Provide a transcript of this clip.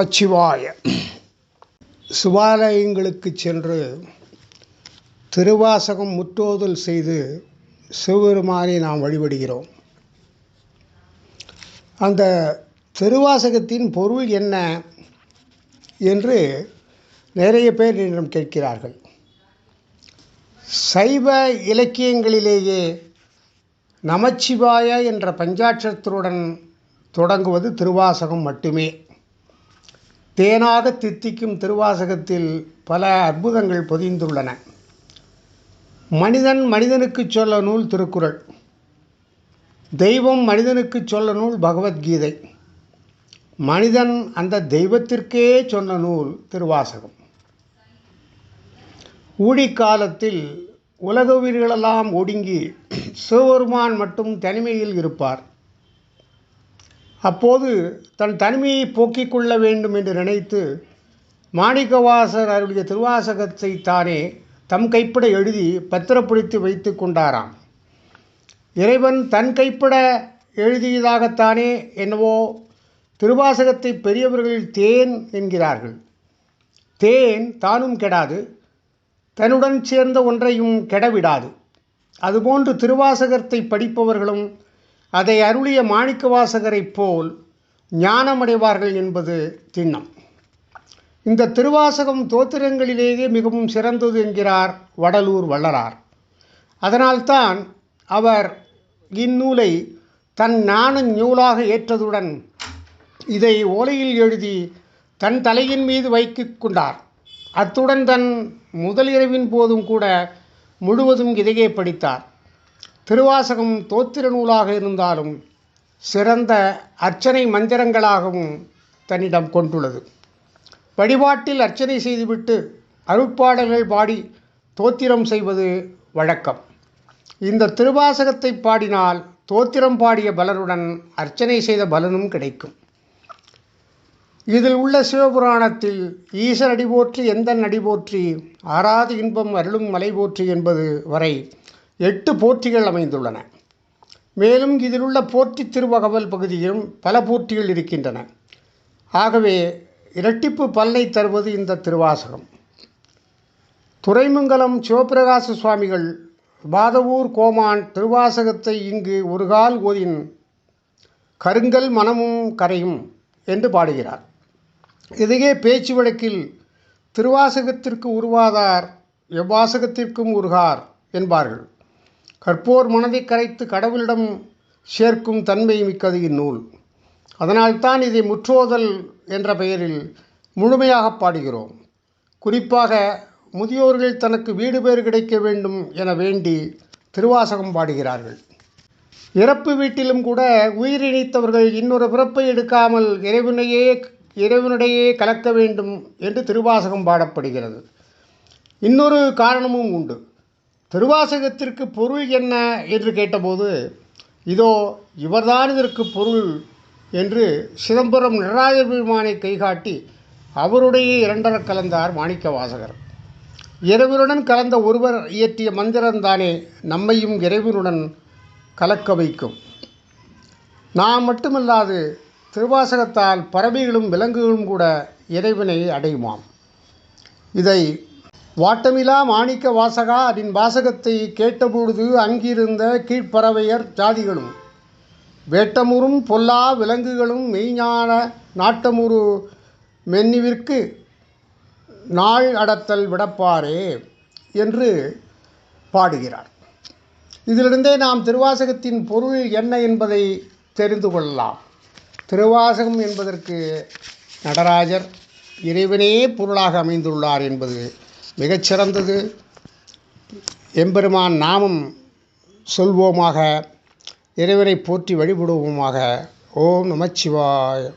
நமச்சிவாய சிவாலயங்களுக்கு சென்று திருவாசகம் முற்றோதல் செய்து சிவபெருமானை நாம் வழிபடுகிறோம். அந்த திருவாசகத்தின் பொருள் என்ன என்று நிறைய பேர் என்னிடம் கேட்கிறார்கள். சைவ இலக்கியங்களிலேயே நமச்சிவாய என்ற பஞ்சாட்சரத்துடன் தொடங்குவது திருவாசகம் மட்டுமே. தேனாக தித்திக்கும் திருவாசகத்தில் பல அற்புதங்கள் பொதிந்துள்ளன. மனிதன் மனிதனுக்கு சொல்ல நூல் திருக்குறள். தெய்வம் மனிதனுக்கு சொல்ல நூல் பகவத்கீதை. மனிதன் அந்த தெய்வத்திற்கே சொன்ன நூல் திருவாசகம். ஊழிக்காலத்தில் உலக உயிர்களெல்லாம் ஒடுங்கி சிவபெருமான் மட்டும் தனிமையில் இருப்பார். அப்போது தன் தனிமையை போக்கிக் கொள்ள வேண்டும் என்று நினைத்து மாணிக்கவாசர் அருளிய திருவாசகத்தை தானே தம் கைப்பட எழுதி பத்திரப்படுத்தி வைத்து கொண்டாராம். இறைவன் தன் கைப்பட எழுதியதாகத்தானே என்னவோ திருவாசகத்தை பெரியவர்கள் தேன் என்கிறார்கள். தேன் தானும் கெடாது தன்னுடன் சேர்ந்த ஒன்றையும் கெடவிடாது. அதுபோன்று திருவாசகத்தை படிப்பவர்களும் அதை அருளிய மாணிக்க வாசகரைப் போல் ஞானமடைவார்கள் என்பது திண்ணம். இந்த திருவாசகம் தோத்திரங்களிலேயே மிகவும் சிறந்தது என்கிறார் வடலூர் வள்ளலார். அதனால்தான் அவர் இந்நூலை தன் ஞான நூலாக ஏற்றதுடன் இதை ஓலையில் எழுதி தன் தலையின் மீது வைத்துக் கொண்டார். அத்துடன் தன் முதலிரவின் போதும் கூட முழுவதும் இதையே படித்தார். திருவாசகம் தோத்திர நூலாக இருந்தாலும் சிறந்த அர்ச்சனை மந்திரங்களாகவும் தன்னிடம் கொண்டுள்ளது. வழிபாட்டில் அர்ச்சனை செய்துவிட்டு அருட்பாடல்கள் பாடி தோத்திரம் செய்வது வழக்கம். இந்த திருவாசகத்தை பாடினால் தோத்திரம் பாடிய பலருடன் அர்ச்சனை செய்த பலனும் கிடைக்கும். இதில் உள்ள சிவபுராணத்தில் ஈசர் அடி போற்றி எந்த நடி போற்றி ஆறாது இன்பம் அருளும் மலை போற்றி என்பது வரை எட்டு போற்றிகள் அமைந்துள்ளன. மேலும் இதில் உள்ள போற்றி திருவகவல் பகுதியிலும் பல போற்றிகள் இருக்கின்றன. ஆகவே இரட்டிப்பு பல்லை தருவது இந்த திருவாசகம். துறைமங்கலம் சிவபிரகாச சுவாமிகள் பாதவூர் கோமான் திருவாசகத்தை இங்கு ஒரு கால் ஓதின் கருங்கல் மனமும் கரையும் என்று பாடுகிறார். இதையே பேச்சு வழக்கில் திருவாசகத்திற்கு உருவாதார் எவ்வாசகத்திற்கும் உருகார் என்பார்கள். கற்போர் மனதை கரைத்து கடவுளிடம் சேர்க்கும் தன்மை மிக்கது இந்நூல். அதனால்தான் இதை முற்றோதல் என்ற பெயரில் முழுமையாக பாடுகிறோம். குறிப்பாக முதியோர்கள் தனக்கு வீடு பேர் கிடைக்க வேண்டும் என வேண்டி திருவாசகம் பாடுகிறார்கள். இறப்பு வீட்டிலும் கூட உயிரிணைத்தவர்கள் இன்னொரு பிறப்பை எடுக்காமல் இறைவனையே இறைவனுடையே கலக்க வேண்டும் என்று திருவாசகம் பாடப்படுகிறது. இன்னொரு காரணமும் உண்டு. திருவாசகத்திற்கு பொருள் என்ன என்று கேட்டபோது இதோ இவர்தான் இதற்கு பொருள் என்று சிதம்பரம் நடராஜ பெருமானை கைகாட்டி அவருடைய இரண்டர கலந்தார் மாணிக்க வாசகர் இறைவனுடன் கலந்த ஒருவர் இயற்றிய மந்திரம்தானே நம்மையும் இறைவனுடன் கலக்க வைக்கும். நாம் மட்டுமல்லாது திருவாசகத்தால் பறவைகளும் விலங்குகளும் கூட இறைவனை அடையுமாம். இதை வாட்டமிலா மாணிக்க வாசகா அதன் வாசகத்தை கேட்டபொழுது அங்கிருந்த கீழ்ப்பறவையர் ஜாதிகளும் வேட்டமுறும் பொல்லா விலங்குகளும் மெய்ஞான நாட்டமுறு மென்னிவிற்கு நாள் அடத்தல் விடப்பாரே என்று பாடுகிறார். இதிலிருந்தே நாம் திருவாசகத்தின் பொருள் என்ன என்பதை தெரிந்து கொள்ளலாம். திருவாசகம் என்பதற்கு நடராஜர் இறைவனே பொருளாக அமைந்துள்ளார் என்பது மிகச்சிறந்தது. எம்பெருமான் நாமம் சொல்வோமாக இறைவனை போற்றி வழிபடுவோமாக. ஓம் நமச்சிவாய.